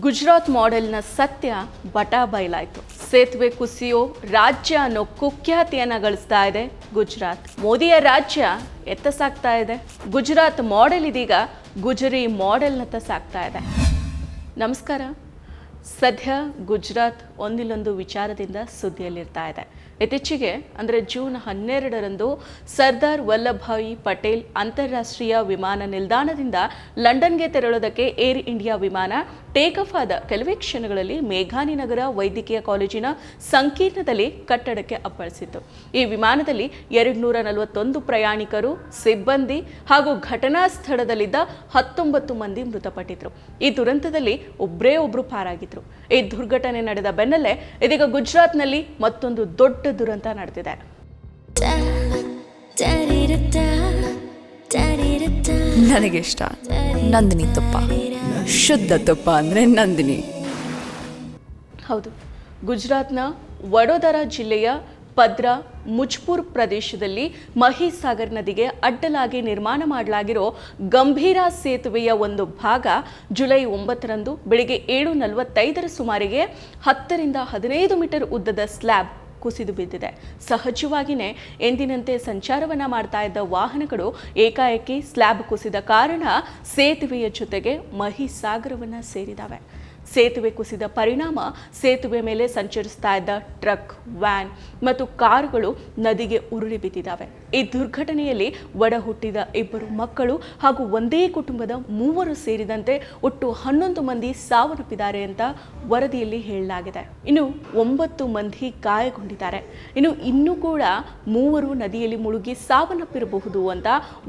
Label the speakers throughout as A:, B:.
A: ಗುಜರಾತ್ ಮಾಡೆಲ್ನ ಸತ್ಯ ಬಟಾ ಬಯಲಾಯಿತು. ಸೇತುವೆ ಕುಸಿಯೋ ರಾಜ್ಯ ಅನ್ನೋ ಕುಖ್ಯಾತಿಯನ್ನು ಗಳಿಸ್ತಾ ಇದೆ ಗುಜರಾತ್. ಮೋದಿಯ ರಾಜ್ಯ ಎತ್ತ ಸಾಕ್ತಾ ಇದೆ. ಗುಜರಾತ್ ಮಾಡೆಲ್ ಇದೀಗ ಗುಜರಿ ಮಾಡೆಲ್ನತ್ತ ಸಾಕ್ತಾ ಇದೆ. ನಮಸ್ಕಾರ. ಸದ್ಯ ಗುಜರಾತ್ ಒಂದಿಲ್ಲೊಂದು ವಿಚಾರದಿಂದ ಸುದ್ದಿಯಲ್ಲಿರ್ತಾ ಇದೆ. ಇತ್ತೀಚೆಗೆ, ಅಂದರೆ ಜೂನ್ ಹನ್ನೆರಡರಂದು, ಸರ್ದಾರ್ ವಲ್ಲಭಾಯಿ ಪಟೇಲ್ ಅಂತಾರಾಷ್ಟ್ರೀಯ ವಿಮಾನ ನಿಲ್ದಾಣದಿಂದ ಲಂಡನ್ಗೆ ತೆರಳೋದಕ್ಕೆ ಏರ್ ಇಂಡಿಯಾ ವಿಮಾನ ಟೇಕ್ ಆಫ್ ಆದ ಕೆಲವೇ ಕ್ಷಣಗಳಲ್ಲಿ ಮೇಘಾನಿ ನಗರ ವೈದ್ಯಕೀಯ ಕಾಲೇಜಿನ ಸಂಕೀರ್ಣದಲ್ಲಿ ಕಟ್ಟಡಕ್ಕೆ ಅಪ್ಪಳಿಸಿತ್ತು. ಈ ವಿಮಾನದಲ್ಲಿ ಎರಡು ನೂರ ನಲವತ್ತೊಂದು ಪ್ರಯಾಣಿಕರು, ಸಿಬ್ಬಂದಿ ಹಾಗೂ ಘಟನಾ ಸ್ಥಳದಲ್ಲಿದ್ದ ಹತ್ತೊಂಬತ್ತು ಮಂದಿ ಮೃತಪಟ್ಟಿದ್ರು. ಈ ದುರಂತದಲ್ಲಿ ಒಬ್ಬರೇ ಒಬ್ರು ಪಾರಾಗಿದ್ರು. ಈ ದುರ್ಘಟನೆ ನಡೆದ ಬೆನ್ನಲ್ಲೇ ಇದೀಗ ಗುಜರಾತ್ನಲ್ಲಿ ಮತ್ತೊಂದು ದೊಡ್ಡ ದುರಂತ ನಡೆದಿದೆ.
B: ನನಗೆ ಇಷ್ಟ ನಂದಿನಿ ತುಪ್ಪ. ಶುದ್ಧ ತುಪ್ಪ ಅಂದರೆ ನಂದಿನಿ.
A: ಹೌದು. ಗುಜರಾತ್ನ ವಡೋದರ ಜಿಲ್ಲೆಯ ಪದ್ರಾ ಮುಜ್ಪುರ್ ಪ್ರದೇಶದಲ್ಲಿ ಮಹಿಸಾಗರ್ ನದಿಗೆ ಅಡ್ಡಲಾಗಿ ನಿರ್ಮಾಣ ಮಾಡಲಾಗಿರೋ ಗಂಭೀರ ಸೇತುವೆಯ ಒಂದು ಭಾಗ ಜುಲೈ ಒಂಬತ್ತರಂದು ಬೆಳಿಗ್ಗೆ ಏಳು ನಲವತ್ತೈದರ ಸುಮಾರಿಗೆ ಹತ್ತರಿಂದ ಹದಿನೈದು ಮೀಟರ್ ಉದ್ದದ ಸ್ಲ್ಯಾಬ್ ಕುಸಿದು ಬಿದ್ದಿದೆ. ಸಹಜವಾಗಿಯೇ ಎಂದಿನಂತೆ ಸಂಚಾರವನ್ನ ಮಾಡ್ತಾ ಇದ್ದ ವಾಹನಗಳು ಏಕಾಏಕಿ ಸ್ಲ್ಯಾಬ್ ಕುಸಿದ ಕಾರಣ ಸೇತುವೆಯ ಜೊತೆಗೆ ಮಹಿಸಾಗರವನ್ನ ಸೇರಿದಾವೆ. ಸೇತುವೆ ಕುಸಿದ ಪರಿಣಾಮ ಸೇತುವೆ ಮೇಲೆ ಸಂಚರಿಸ್ತಾ ಇದ್ದ ಟ್ರಕ್, ವ್ಯಾನ್ ಮತ್ತು ಕಾರುಗಳು ನದಿಗೆ ಉರುಳಿ ಬಿದ್ದಿದ್ದಾವೆ. ಈ ದುರ್ಘಟನೆಯಲ್ಲಿ ಒಡ ಹುಟ್ಟಿದ ಇಬ್ಬರು ಮಕ್ಕಳು ಹಾಗೂ ಒಂದೇ ಕುಟುಂಬದ ಮೂವರು ಸೇರಿದಂತೆ ಒಟ್ಟು ಹನ್ನೊಂದು ಮಂದಿ ಸಾವನ್ನಪ್ಪಿದ್ದಾರೆ ಅಂತ ವರದಿಯಲ್ಲಿ ಹೇಳಲಾಗಿದೆ. ಇನ್ನು ಒಂಬತ್ತು ಮಂದಿ ಗಾಯಗೊಂಡಿದ್ದಾರೆ. ಇನ್ನು ಇನ್ನೂ ಕೂಡ ಮೂವರು ನದಿಯಲ್ಲಿ ಮುಳುಗಿ ಸಾವನ್ನಪ್ಪಿರಬಹುದು ಅಂತ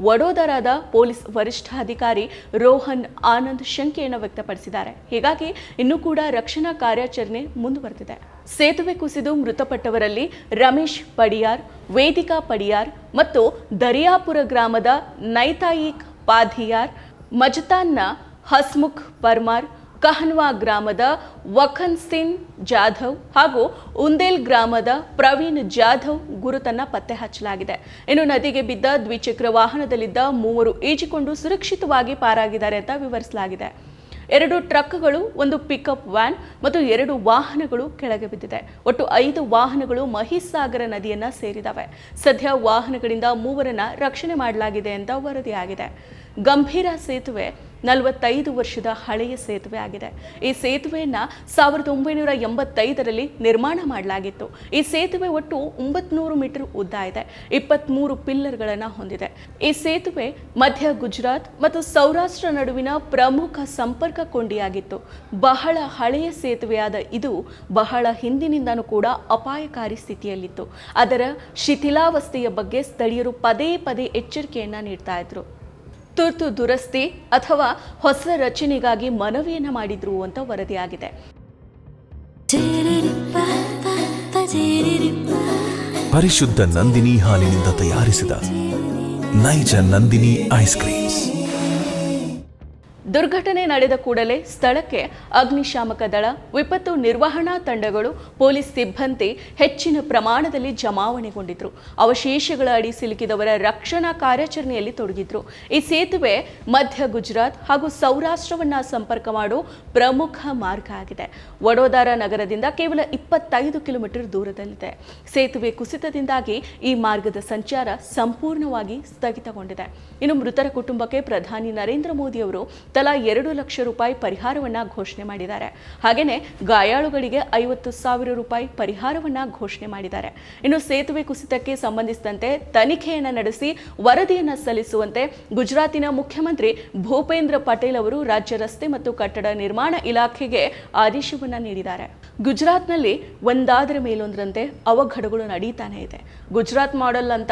A: ವಡೋದರಾದ ಪೊಲೀಸ್ ವರಿಷ್ಠಾಧಿಕಾರಿ ರೋಹನ್ ಆನಂದ್ ಶಂಕೆಯನ್ನು ವ್ಯಕ್ತಪಡಿಸಿದ್ದಾರೆ. ಹೀಗಾಗಿ ಇನ್ನೂ ಕೂಡ ರಕ್ಷಣಾ ಕಾರ್ಯಾಚರಣೆ ಮುಂದುವರೆದಿದೆ. ಸೇತುವೆ ಕುಸಿದು ಮೃತಪಟ್ಟವರಲ್ಲಿ ರಮೇಶ್ ಪಡಿಯಾರ್, ವೇದಿಕಾ ಪಡಿಯಾರ್ ಮತ್ತು ದರಿಯಾಪುರ ಗ್ರಾಮದ ನೈತಾಯಿಕ್ ಪಾಧಿಯಾರ್, ಮಜತಾನ್ನ ಹಸ್ಮುಖ್ ಪರ್ಮಾರ್, ಕಹನ್ವಾ ಗ್ರಾಮದ ವಖನ್ ಸಿಂಗ್ ಜಾಧವ್ ಹಾಗೂ ಉಂದೇಲ್ ಗ್ರಾಮದ ಪ್ರವೀಣ್ ಜಾಧವ್ ಗುರುತನ್ನ ಪತ್ತೆ ಹಚ್ಚಲಾಗಿದೆ. ಇನ್ನು ನದಿಗೆ ಬಿದ್ದ ದ್ವಿಚಕ್ರ ವಾಹನದಲ್ಲಿದ್ದ ಮೂವರು ಈಜಿಕೊಂಡು ಸುರಕ್ಷಿತವಾಗಿ ಪಾರಾಗಿದ್ದಾರೆ ಅಂತ ವಿವರಿಸಲಾಗಿದೆ. ಎರಡು ಟ್ರಕ್ಗಳು, ಒಂದು ಪಿಕಪ್ ವ್ಯಾನ್ ಮತ್ತು ಎರಡು ವಾಹನಗಳು ಕೆಳಗೆ ಬಿದ್ದಿದೆ. ಒಟ್ಟು ಐದು ವಾಹನಗಳು ಮಹಿಸಾಗರ ನದಿಯನ್ನ ಸೇರಿದವೆ. ಸದ್ಯ ವಾಹನಗಳಿಂದ ಮೂವರನ್ನ ರಕ್ಷಣೆ ಮಾಡಲಾಗಿದೆ ಅಂತ ವರದಿಯಾಗಿದೆ. ಗಂಭೀರ ಸೇತುವೆ ನಲವತ್ತೈದು ವರ್ಷದ ಹಳೆಯ ಸೇತುವೆ ಆಗಿದೆ. ಈ ಸೇತುವೆಯನ್ನು ಸಾವಿರದ ಒಂಬೈನೂರ ಎಂಬತ್ತೈದರಲ್ಲಿ ನಿರ್ಮಾಣ ಮಾಡಲಾಗಿತ್ತು. ಈ ಸೇತುವೆ ಒಟ್ಟು ಒಂಬತ್ನೂರು ಮೀಟರ್ ಉದ್ದ ಇದೆ. ಇಪ್ಪತ್ತ್ಮೂರು ಪಿಲ್ಲರ್ಗಳನ್ನು ಹೊಂದಿದೆ. ಈ ಸೇತುವೆ ಮಧ್ಯ ಗುಜರಾತ್ ಮತ್ತು ಸೌರಾಷ್ಟ್ರ ನಡುವಿನ ಪ್ರಮುಖ ಸಂಪರ್ಕ ಕೊಂಡಿಯಾಗಿತ್ತು. ಬಹಳ ಹಳೆಯ ಸೇತುವೆಯಾದ ಇದು ಬಹಳ ಹಿಂದಿನಿಂದನೂ ಕೂಡ ಅಪಾಯಕಾರಿ ಸ್ಥಿತಿಯಲ್ಲಿತ್ತು. ಅದರ ಶಿಥಿಲಾವಸ್ಥೆಯ ಬಗ್ಗೆ ಸ್ಥಳೀಯರು ಪದೇ ಪದೇ ಎಚ್ಚರಿಕೆಯನ್ನು ನೀಡ್ತಾ ಇದ್ರು. ತುರ್ತು ದುರಸ್ತಿ ಅಥವಾ ಹೊಸ ರಚನೆಗಾಗಿ ಮನವಿಯನ್ನು ಮಾಡಿದ್ರು ಅಂತ ವರದಿಯಾಗಿದೆ.
C: ಪರಿಶುದ್ಧ ನಂದಿನಿ ಹಾಲಿನಿಂದ ತಯಾರಿಸಿದ ನೈಜ ನಂದಿನಿ ಐಸ್ ಕ್ರೀಮ್ಸ್.
A: ದುರ್ಘಟನೆ ನಡೆದ ಕೂಡಲೇ ಸ್ಥಳಕ್ಕೆ ಅಗ್ನಿಶಾಮಕ ದಳ, ವಿಪತ್ತು ನಿರ್ವಹಣಾ ತಂಡಗಳು, ಪೊಲೀಸ್ ಸಿಬ್ಬಂದಿ ಹೆಚ್ಚಿನ ಪ್ರಮಾಣದಲ್ಲಿ ಜಮಾವಣೆಗೊಂಡಿದ್ರು. ಅವಶೇಷಗಳ ಅಡಿ ಸಿಲುಕಿದವರ ರಕ್ಷಣಾ ಕಾರ್ಯಾಚರಣೆಯಲ್ಲಿ ತೊಡಗಿದ್ರು. ಈ ಸೇತುವೆ ಮಧ್ಯ ಗುಜರಾತ್ ಹಾಗೂ ಸೌರಾಷ್ಟ್ರವನ್ನ ಸಂಪರ್ಕ ಮಾಡೋ ಪ್ರಮುಖ ಮಾರ್ಗ ಆಗಿದೆ. ವಡೋದರ ನಗರದಿಂದ ಕೇವಲ ಇಪ್ಪತ್ತೈದು ಕಿಲೋಮೀಟರ್ ದೂರದಲ್ಲಿದೆ. ಸೇತುವೆ ಕುಸಿತದಿಂದಾಗಿ ಈ ಮಾರ್ಗದ ಸಂಚಾರ ಸಂಪೂರ್ಣವಾಗಿ ಸ್ಥಗಿತಗೊಂಡಿದೆ. ಇನ್ನು ಮೃತರ ಕುಟುಂಬಕ್ಕೆ ಪ್ರಧಾನಿ ನರೇಂದ್ರ ಮೋದಿ ಅವರು ತಲಾ ಎರಡು ಲಕ್ಷ ರೂಪಾಯಿ ಪರಿಹಾರವನ್ನು ಘೋಷಣೆ ಮಾಡಿದ್ದಾರೆ. ಹಾಗೆಯೇ ಗಾಯಾಳುಗಳಿಗೆ ಐವತ್ತು ಸಾವಿರ ರೂಪಾಯಿ ಪರಿಹಾರವನ್ನು ಘೋಷಣೆ ಮಾಡಿದ್ದಾರೆ. ಇನ್ನು ಸೇತುವೆ ಕುಸಿತಕ್ಕೆ ಸಂಬಂಧಿಸಿದಂತೆ ತನಿಖೆಯನ್ನು ನಡೆಸಿ ವರದಿಯನ್ನು ಸಲ್ಲಿಸುವಂತೆ ಗುಜರಾತಿನ ಮುಖ್ಯಮಂತ್ರಿ ಭೂಪೇಂದ್ರ ಪಟೇಲ್ ಅವರು ರಾಜ್ಯ ರಸ್ತೆ ಮತ್ತು ಕಟ್ಟಡ ನಿರ್ಮಾಣ ಇಲಾಖೆಗೆ ಆದೇಶವನ್ನು ನೀಡಿದ್ದಾರೆ. ಗುಜರಾತ್ನಲ್ಲಿ ಒಂದಾದ್ರ ಮೇಲೊಂದರಂತೆ ಅವಘಡಗಳು ನಡೀತಾನೆ ಇದೆ. ಗುಜರಾತ್ ಮಾಡೆಲ್ ಅಂತ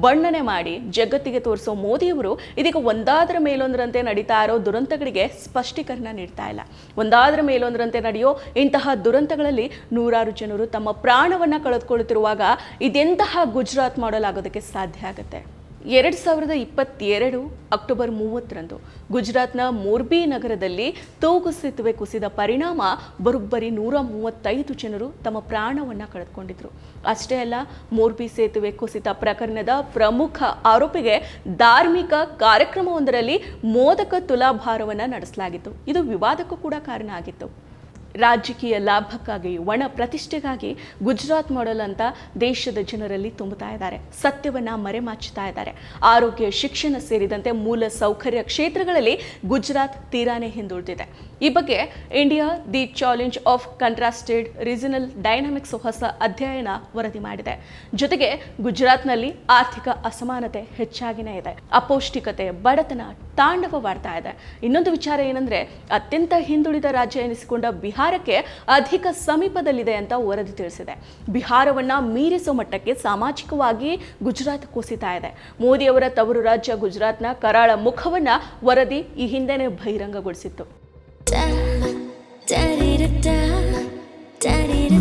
A: ಬಣ್ಣನೆ ಮಾಡಿ ಜಗತ್ತಿಗೆ ತೋರಿಸೋ ಮೋದಿಯವರು ಇದೀಗ ಒಂದಾದ್ರ ಮೇಲೊಂದರಂತೆ ನಡೀತಾ ಇರೋ ದುರಂತಗಳಿಗೆ ಸ್ಪಷ್ಟೀಕರಣ ನೀಡ್ತಾ ಇಲ್ಲ. ಒಂದಾದ್ರ ಮೇಲೊಂದರಂತೆ ನಡೆಯೋ ಇಂತಹ ದುರಂತಗಳಲ್ಲಿ ನೂರಾರು ಜನರು ತಮ್ಮ ಪ್ರಾಣವನ್ನು ಕಳೆದುಕೊಳ್ಳುತ್ತಿರುವಾಗ ಇದೆಂತಹ ಗುಜರಾತ್ ಮಾಡೆಲ್ ಆಗೋದಕ್ಕೆ ಸಾಧ್ಯ ಆಗುತ್ತೆ? ಎರಡು ಸಾವಿರದ ಇಪ್ಪತ್ತೆರಡು ಅಕ್ಟೋಬರ್ ಮೂವತ್ತರಂದು ಗುಜರಾತ್ನ ಮೋರ್ಬಿ ನಗರದಲ್ಲಿ ತೂಗು ಸೇತುವೆ ಕುಸಿದ ಪರಿಣಾಮ ಬರೋಬ್ಬರಿ ನೂರ ಮೂವತ್ತೈದು ಜನರು ತಮ್ಮ ಪ್ರಾಣವನ್ನು ಕಳೆದುಕೊಂಡಿದ್ರು. ಅಷ್ಟೇ ಅಲ್ಲ, ಮೋರ್ಬಿ ಸೇತುವೆ ಕುಸಿತ ಪ್ರಕರಣದ ಪ್ರಮುಖ ಆರೋಪಿಗೆ ಧಾರ್ಮಿಕ ಕಾರ್ಯಕ್ರಮವೊಂದರಲ್ಲಿ ಮೋದಕ ತುಲಾಭಾರವನ್ನು ನಡೆಸಲಾಗಿತ್ತು. ಇದು ವಿವಾದಕ್ಕೂ ಕೂಡ ಕಾರಣ ಆಗಿತ್ತು. ರಾಜಕೀಯ ಲಾಭಕ್ಕಾಗಿ, ಒಣ ಪ್ರತಿಷ್ಠೆಗಾಗಿ ಗುಜರಾತ್ ಮಾಡೆಲ್ ಅಂತ ದೇಶದ ಜನರಲ್ಲಿ ತುಂಬುತ್ತಾ ಇದ್ದಾರೆ. ಸತ್ಯವನ್ನ ಮರೆಮಾಚುತ್ತಾ ಇದ್ದಾರೆ. ಆರೋಗ್ಯ, ಶಿಕ್ಷಣ ಸೇರಿದಂತೆ ಮೂಲ ಸೌಕರ್ಯ ಕ್ಷೇತ್ರಗಳಲ್ಲಿ ಗುಜರಾತ್ ತೀರಾನೇ ಹಿಂದುಳಿದಿದೆ. ಈ ಬಗ್ಗೆ India the challenge of contrasted regional dynamics ಹೊಸ ಅಧ್ಯಯನ ವರದಿ ಮಾಡಿದೆ. ಜೊತೆಗೆ ಗುಜರಾತ್ನಲ್ಲಿ ಆರ್ಥಿಕ ಅಸಮಾನತೆ ಹೆಚ್ಚಾಗಿನೇ ಇದೆ. ಅಪೌಷ್ಟಿಕತೆ ಬಡತನ ತಾಂಡವವಾಡ್ತಾ ಇದೆ. ಇನ್ನೊಂದು ವಿಚಾರ ಏನಂದ್ರೆ, ಅತ್ಯಂತ ಹಿಂದುಳಿದ ರಾಜ್ಯ ಎನಿಸಿಕೊಂಡ ಬಿಹಾರಕ್ಕೆ ಅಧಿಕ ಸಮೀಪದಲ್ಲಿದೆ ಅಂತ ವರದಿ ತಿಳಿಸಿದೆ. ಬಿಹಾರವನ್ನ ಮೀರಿಸೋ ಮಟ್ಟಕ್ಕೆ ಸಾಮಾಜಿಕವಾಗಿ ಗುಜರಾತ್ ಕುಸಿತಾ ಇದೆ. ಮೋದಿಯವರ ತವರು ರಾಜ್ಯ ಗುಜರಾತ್ನ ಕರಾಳ ಮುಖವನ್ನ ವರದಿ ಈ ಹಿಂದೆನೇ ಬಹಿರಂಗಗೊಳಿಸಿತ್ತು.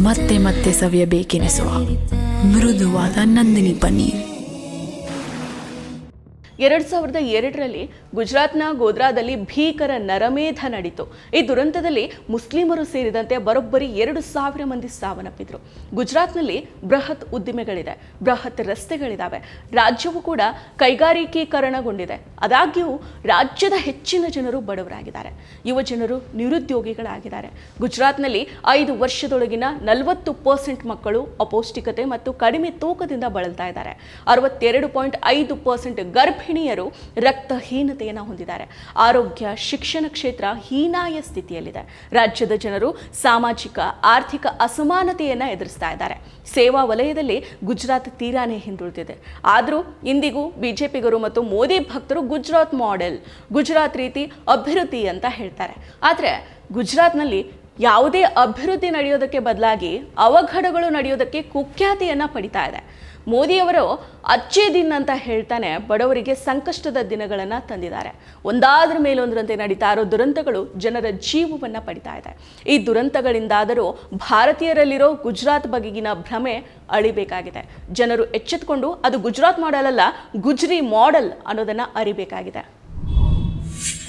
B: ಮತ್ತೆ ಮತ್ತೆ ಸವಿಯಬೇಕೆನಿಸುವ ಮೃದುವಾದ ನಂದಿನಿ ಪನ್ನೀರ್.
A: ಎರಡ್ ಸಾವಿರದ ಎರಡರಲ್ಲಿ ಗುಜರಾತ್ನ ಗೋಧ್ರಾದಲ್ಲಿ ಭೀಕರ ನರಮೇಧ ನಡೀತು. ಈ ದುರಂತದಲ್ಲಿ ಮುಸ್ಲಿಮರು ಸೇರಿದಂತೆ ಬರೋಬ್ಬರಿ ಎರಡು ಸಾವಿರ ಮಂದಿ ಸಾವನ್ನಪ್ಪಿದ್ರು. ಗುಜರಾತ್ನಲ್ಲಿ ಬೃಹತ್ ಉದ್ದಿಮೆಗಳಿದೆ. ಬೃಹತ್ ರಸ್ತೆಗಳಿದಾವೆ. ರಾಜ್ಯವು ಕೂಡ ಕೈಗಾರಿಕೀಕರಣಗೊಂಡಿದೆ. ಆದಾಗ್ಯೂ ರಾಜ್ಯದ ಹೆಚ್ಚಿನ ಜನರು ಬಡವರಾಗಿದ್ದಾರೆ. ಯುವ ಜನರು ನಿರುದ್ಯೋಗಿಗಳಾಗಿದ್ದಾರೆ. ಗುಜರಾತ್ನಲ್ಲಿ ಐದು ವರ್ಷದೊಳಗಿನ ನಲವತ್ತು ಪರ್ಸೆಂಟ್ ಮಕ್ಕಳು ಅಪೌಷ್ಟಿಕತೆ ಮತ್ತು ಕಡಿಮೆ ತೂಕದಿಂದ ಬಳಲ್ತಾ ಇದ್ದಾರೆ. ಅರವತ್ತೆರಡು ಪಾಯಿಂಟ್ ಐದು ಪರ್ಸೆಂಟ್ ಗರ್ಭಿಣಿಯರು ರಕ್ತಹೀನತೆಯನ್ನು ಹೊಂದಿದ್ದಾರೆ. ಆರೋಗ್ಯ, ಶಿಕ್ಷಣ ಕ್ಷೇತ್ರ ಹೀನಾಯ ಸ್ಥಿತಿಯಲ್ಲಿದೆ. ರಾಜ್ಯದ ಜನರು ಸಾಮಾಜಿಕ, ಆರ್ಥಿಕ ಅಸಮಾನತೆಯನ್ನು ಎದುರಿಸ್ತಾ ಇದ್ದಾರೆ. ಸೇವಾ ವಲಯದಲ್ಲಿ ಗುಜರಾತ್ ತೀರಾನೇ ಹಿಂದುಳಿದಿದೆ. ಆದರೂ ಇಂದಿಗೂ ಬಿಜೆಪಿಗರು ಮತ್ತು ಮೋದಿ ಭಕ್ತರು ಗುಜರಾತ್ ಮಾಡೆಲ್ ಗುಜರಾತ್ ರೀತಿ ಅಭಿವೃದ್ಧಿ ಅಂತ ಹೇಳ್ತಾರೆ. ಆದರೆ ಗುಜರಾತ್ನಲ್ಲಿ ಯಾವುದೇ ಅಭಿವೃದ್ಧಿ ನಡೆಯೋದಕ್ಕೆ ಬದಲಾಗಿ ಅವಘಡಗಳು ನಡೆಯೋದಕ್ಕೆ ಕುಖ್ಯಾತಿಯನ್ನು ಪಡಿತಾ ಇದೆ. ಮೋದಿಯವರು ಅಚ್ಚೆ ದಿನ್ ಅಂತ ಹೇಳ್ತಾನೆ ಬಡವರಿಗೆ ಸಂಕಷ್ಟದ ದಿನಗಳನ್ನು ತಂದಿದ್ದಾರೆ. ಒಂದಾದ್ರ ಮೇಲೊಂದರಂತೆ ನಡೀತಾ ಇರೋ ದುರಂತಗಳು ಜನರ ಜೀವವನ್ನು ಪಡಿತಾ ಇದೆ. ಈ ದುರಂತಗಳಿಂದಾದರೂ ಭಾರತೀಯರಲ್ಲಿರೋ ಗುಜರಾತ್ ಬಗೆಗಿನ ಭ್ರಮೆ ಅಳಿಬೇಕಾಗಿದೆ. ಜನರು ಎಚ್ಚೆತ್ಕೊಂಡು ಅದು ಗುಜರಾತ್ ಮಾಡೆಲ್ ಅಲ್ಲ ಗುಜ್ರಿ ಮಾಡೆಲ್ ಅನ್ನೋದನ್ನು ಅರಿಬೇಕಾಗಿದೆ.